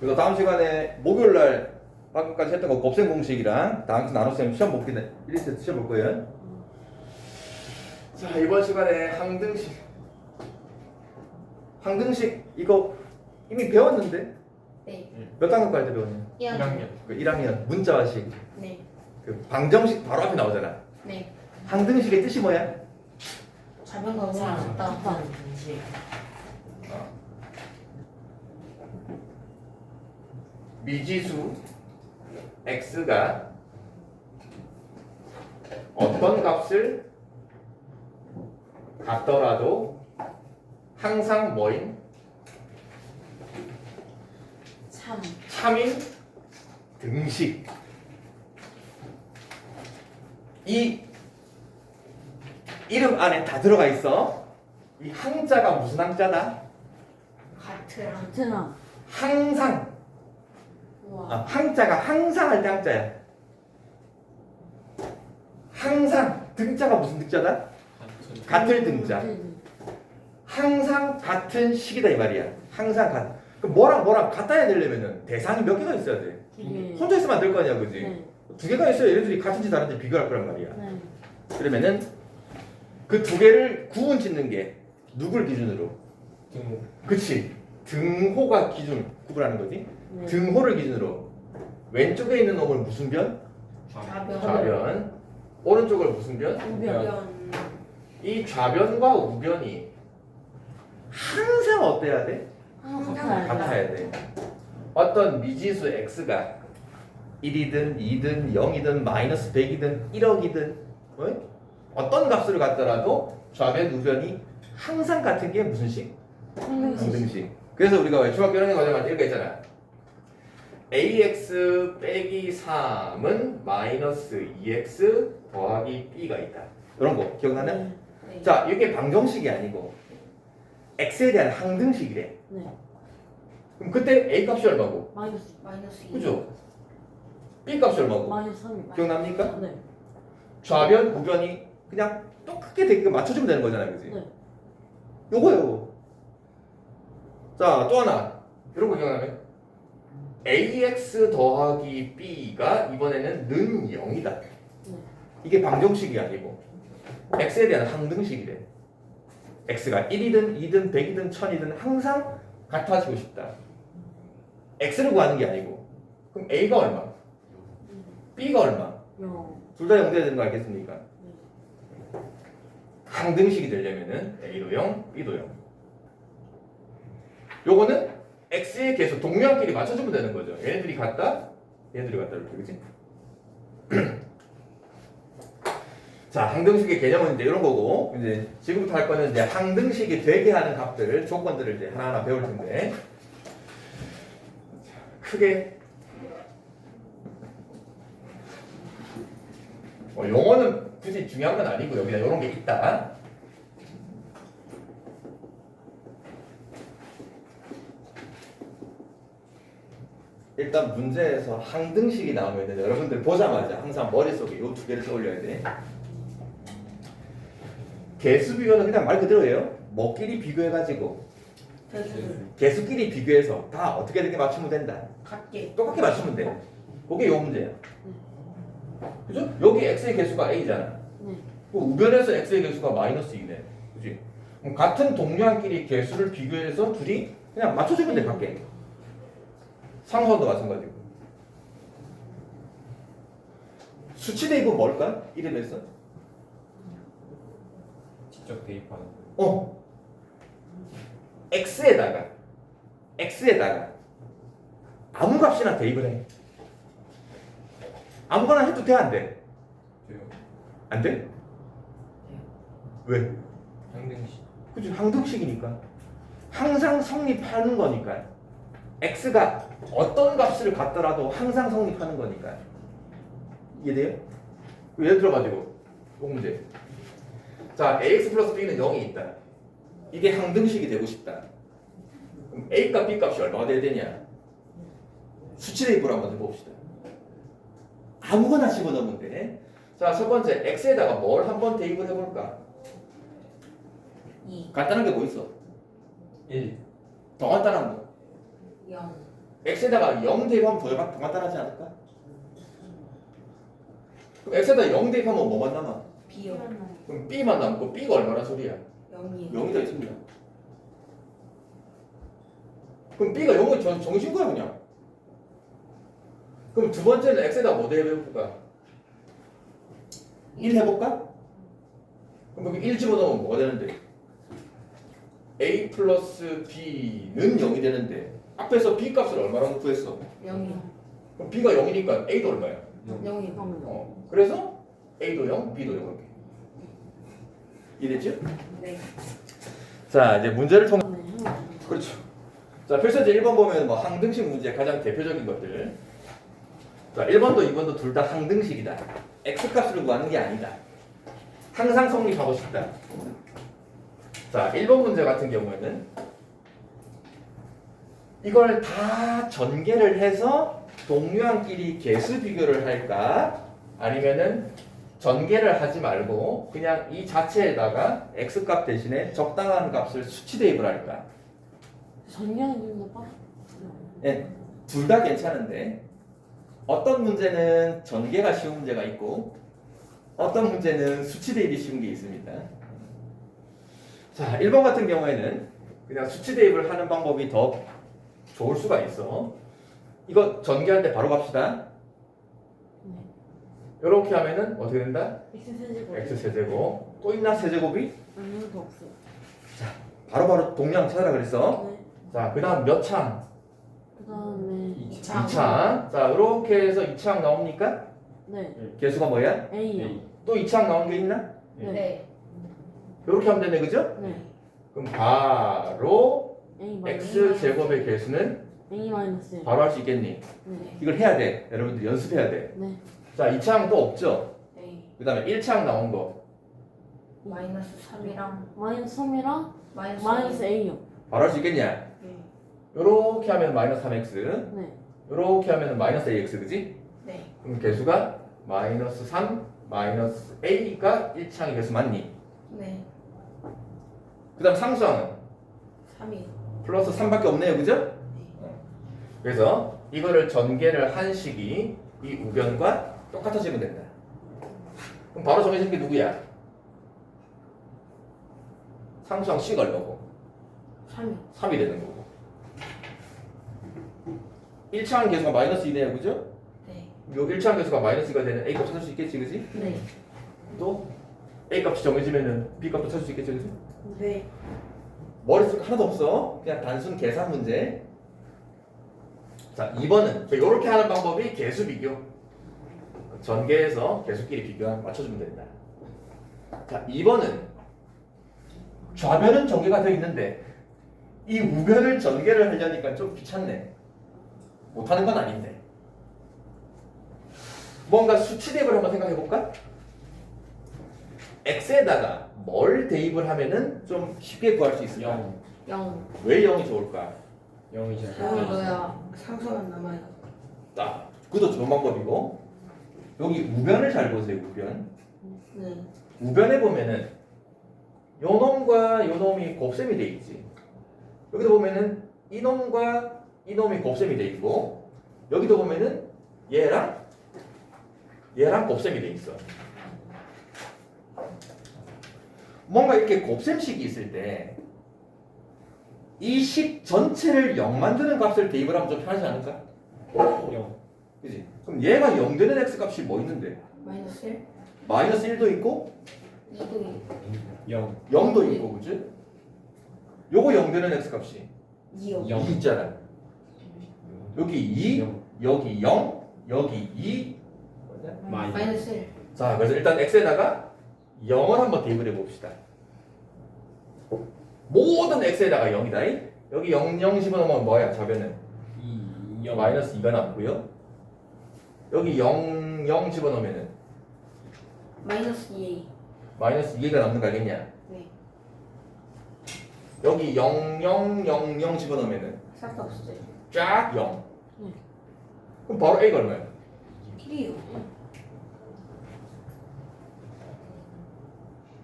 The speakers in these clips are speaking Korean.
그래서 다음 시간에 목요일 날 방금까지 했던 거 곱셈 공식이랑 다음 주 나눗셈 시험 볼기 1세트 시험 볼 거예요. 자 이번 시간에 항등식 항등식 이거 이미 배웠는데 네. 몇 단계까지 때 배웠냐? 1학년. 그 1학년 문자화식 네. 그 방정식 바로 앞에 나오잖아. 네. 항등식의 뜻이 뭐야? 좌변과 우변 같다. 미지수 x가 어떤 값을 갖더라도 항상 뭐인 참. 참인 등식 이 이름 안에 다 들어가 있어 이 항자가 무슨 항자다? 같은. 같은아 항상. 아, 항자가 항상 할 때 항자야. 항상 등자가 무슨 등자다? 같은 등자. 항상 같은 식이다 이 말이야. 항상 같 그럼 뭐랑 뭐랑 같아야 되려면은 대상이 몇 개가 있어야 돼? 혼자 있으면 안 될 거 아니야 그지? 네. 두 개가 있어야 얘네들이 같은지 다른지 비교할 거란 말이야. 네. 그러면은 그 두 개를 구분 짓는 게 누굴 기준으로? 등 그치. 등호가 기준 구분하는 거지 네. 등호를 기준으로 왼쪽에 있는 놈을 무슨 변? 좌변. 좌변 오른쪽을 무슨 변? 우변. 이 좌변과 우변이 항상 어때야 돼? 항상 같아야 돼 어떤 미지수 x가 1이든 2든 0이든 마이너스 100이든 1억이든 어떤 값을 갖더라도 좌변 우변이 항상 같은 게 무슨 식? 방등식. 그래서 우리가 왜 중학교 1학년 과정 할때 이렇게 했잖아. Ax 빼기 3은 마이너스 2x 더하기 b가 있다. 이런 거 기억나냐? 네. 네. 자, 이게 방정식이 아니고 x에 대한 항등식이래. 네. 그럼 그때 a 값이 얼마고? 마이너스 마이너스 2. 그죠? b 값이 얼마고? 마이너스 3이 기억납니까? 네. 좌변, 우변이 그냥 똑같게 되게 맞춰주면 되는 거잖아, 그지? 네. 요거 요거. 자, 또 하나. 이런 거 기억나면 ax 더하기 b가 이번에는 는 0이다. 네. 이게 방정식이 아니고 x에 대한 항등식이래. x가 1이든 2든 100이든 1000이든 항상 같아지고 싶다. x를 구하는 게 아니고 그럼 a가 얼마? b가 얼마? 영. 둘다 0 돼야 되는 거 알겠습니까? 항등식이 되려면은 a도 0, b도 0. 요거는 x의 계수 동류한끼리 맞춰주면 되는 거죠. 얘네들이 같다, 얘네들이 같다 이렇게 그지? 자, 항등식의 개념은 이제 이런 거고 이제 지금부터 할 거는 이제 항등식이 되게 하는 값들, 조건들을 이제 하나하나 배울 텐데 자, 크게 어, 용어는 굳이 중요한 건 아니고 여기다 이런 게 있다. 일단 문제에서 항등식이 나오면 여러분들 보자마자 항상 머릿속에 이 두 개를 떠올려야 돼. 개수 비교는 그냥 말 그대로예요. 뭐끼리 비교해가지고. 개수끼리 비교해서 다 어떻게 되게 맞추면 된다. 같게. 똑같게 맞추면 돼. 그게 요 문제야. 그죠? 여기 x의 개수가 a잖아. 네. 그 우변에서 x의 개수가 마이너스 2네. 그지? 같은 동류한끼리 개수를 비교해서 둘이 그냥 맞춰주면 돼, 밖에. 상수도 마찬가지고. 수치 대입은 뭘까? 이름에서? 직접 대입하는 거. 어. x에다가, x에다가 아무 값이나 대입을 해. 아무거나 해도 돼, 안 돼? 돼요. 안 돼? 왜? 항등식. 그죠 항등식이니까 항상 성립하는 거니까 x가 어떤 값을 갖더라도 항상 성립하는 거니까 이해돼요? 예를 들어가지고 요 문제 자 ax 플러스 b는 0이 있다 이게 항등식이 되고 싶다 그럼 a 값 b 값이 얼마가 돼야 되냐 수치 대입을 한번 해봅시다 아무거나 집어넣으면 돼 자 첫 번째 x에다가 뭘 한번 대입을 해볼까 2. 간단한 게 뭐 있어? 1. 더 간단한 거 0. X에다가 0 대입하면 더 간단하지 않을까? 그럼 x에다 0 대입하면 뭐만 남아? 비요. 그럼 b만 남고 b가 얼마나 소리야? 0이요. 0이 더 있습니다. 그럼 b가 0을 정, 정신 거야 그냥. 그럼 두 번째는 x에다 뭐 대입해볼까? 1 해볼까? 그럼 여기 1 집어넣으면 뭐가 되는데? a 플러스 b는 0이 되는데 앞에서 b 값을 얼마라고 구했어? 0이요. 그럼 b가 0이니까 a도 얼마야? 0이요. 어. 그래서 a도 0, b도 0 이렇게. 이해됐죠? 네. 자 이제 문제를 통 그렇죠. 자 필서제 1번 보면 뭐 항등식 문제 가장 대표적인 것들. 자 1번도 2번도 둘 다 항등식이다. x 값을 구하는 게 아니다. 항상 성립하고 싶다. 자 1번 문제 같은 경우에는 이걸 다 전개를 해서 동류항끼리 개수 비교를 할까? 아니면은 전개를 하지 말고 그냥 이 자체에다가 x 값 대신에 적당한 값을 수치 대입을 할까? 전개하는 거 봐. 예, 둘 다 괜찮은데 어떤 문제는 전개가 쉬운 문제가 있고 어떤 문제는 수치 대입이 쉬운 게 있습니다. 자, 1번 같은 경우에는 그냥 수치 대입을 하는 방법이 더 좋을 수가 있어. 이거 전개할 때 바로 갑시다. 네. 이렇게 하면은 어떻게 된다? X 세제곱. x 세제곱 또 있나 세제곱이? 아무것도 없어요. 바로바로 동량 찾아라 그랬어. 네. 자, 그다음 몇 창? 그다음에 2창. 자, 이렇게 해서 2창 나옵니까? 네. 개수가 뭐야? A요. 또 2창 나온 게 있나? 네. 이렇게 하면 되네, 그죠? 네. 그럼 바로 A x 제곱의 개수는 A 마이너스 1. 바로 할 수 있겠니? 네. 이걸 해야 돼. 여러분들 연습해야 돼. 네. 자, 2창 또 없죠? 네. 그 다음에 1창 나온 거. 마이너스 3이랑 마이너스 3이랑 마이너스 마이너스 A요. 바로 할 수 있겠냐? 네. 이렇게 하면 마이너스 3x. 네. 이렇게 하면 마이너스 ax, 그지? 네. 그럼 개수가 마이너스 3, 마이너스 a가 1창의 개수 맞니? 네. 그 다음 상수항은 3이요. 플러스 3밖에 없네요, 그죠? 어. 그래서 이거를 전개를 한 식이 이 우변과 똑같아지면 된다. 그럼 바로 정해진 게 누구야? 상수항 C가 얼마고? 3이요. 3이 되는 거고. 1차항 개수가 마이너스 2네요, 그죠? 네. 요 1차항 개수가 마이너스 2가 되는 A 값 찾을 수 있겠지, 그지? 네. 또 A 값이 정해지면은 B 값도 찾을 수 있겠지, 그지? 네. 머릿속 하나도 없어. 그냥 단순 계산 문제. 자, 2번은 이렇게 하는 방법이 개수 비교. 전개해서 개수끼리 비교 맞춰주면 된다. 자, 2번은 좌변은 전개가 되어 있는데 이 우변을 전개를 하려니까 좀 귀찮네. 못하는 건 아닌데. 뭔가 수치 대입을 한번 생각해 볼까? x에다가 뭘 대입을 하면은 좀 쉽게 구할 수 있을까? 0 0. 왜 0이 좋을까? 0이잖아 0을 넣어야 상수만 남아요. 딱 그것도 좋은 방법이고 여기 우변을 잘 보세요 우변 네. 우변에 보면은 요 놈과 요 놈이 곱셈이 돼 있지 여기도 보면은 이 놈과 이 놈이 곱셈이 돼 있고 여기도 보면은 얘랑 얘랑 곱셈이 돼 있어 뭔가 이렇게 곱셈식이 있을 때 이 식 전체를 0 만드는 값을 대입을 하면 좀 편하지 않을까? 0 그지? 그럼 얘가 0 되는 x 값이 뭐 있는데? 마이너스 1. 마이너스 1도 있고 2도 0 0도 있고 그지? 요거 0 되는 x 값이 2요. 0 2 있잖아 여기 2 여기 0 여기 2 마이 마이너스 1. 자 그래서 일단 x에다가 0을 한번 대입을 해봅시다 모든 x에다가 0이다 여기 0, 0 집어넣으면 뭐야 좌변은 2 0 마이너스 2가 남고요 여기 0, 0 집어넣으면은 마이너스 2A. 마이너스 2가 남는 거 알겠냐? 네. 여기 0, 0, 0, 0 집어넣으면은 싹다 없어져요. 쫙 0. 네. 그럼 바로 A가 얼마야? 1이요.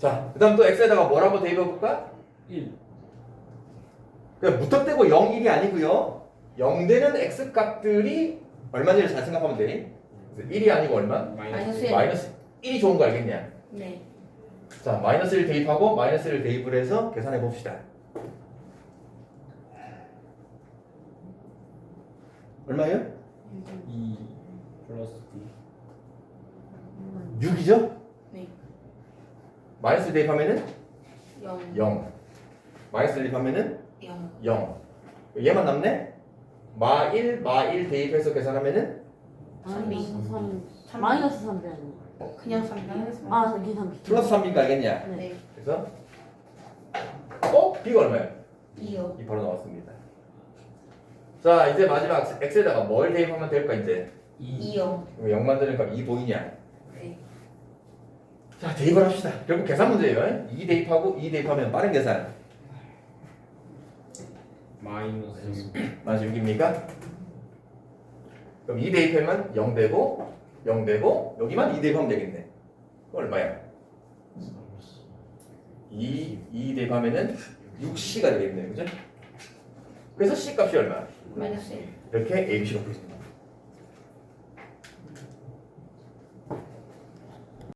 자, 그 다음 또 X에다가 뭘 한번 대입해볼까? 1 그냥 무턱대고 0, 1이 아니고요. 0 되는 x 값들이 얼마인지를 잘 생각하면 돼. 그래서 1이 아니고 얼마? 마이너스 일. 마이너스 1이 좋은 거 알겠냐? 네. 자, 마이너스를 대입하고 마이너스를 대입을 해서 계산해 봅시다. 얼마예요? 2 플러스 D 6이죠? 네. 마이너스 대입하면은 0. 0. 마이너스 대입하면은 0. 0. 얘만 남네? 마 1, 마 1 대입해서 계산하면은 마이너스 3 삼. 마이너스 3배 아니에요 그냥 3. 아 이게 3 플러스 3인가 알겠냐? 네 네. 그래서 어? B가 얼마예요? 2요. 이 바로 나왔습니다. 자, 이제 마지막 X에다가 뭘 대입하면 될까 이제? 2 2요. 0 만드는 값2 보이냐? 네. 자, 대입을 합시다. 결국 계산 문제예요. 2 대입하고 2 대입하면 빠른 계산. 마이너스 6 마이너스 6입니까? 그럼 2 대입하면 0 되고 0 되고 여기만 2 대입하면 되겠네. 얼마야? 2, 2 대입하면은 6C가 되겠네. 그죠? 그래서 C 값이 얼마? 마이너스 1. 이렇게 ABC가 보여집니다.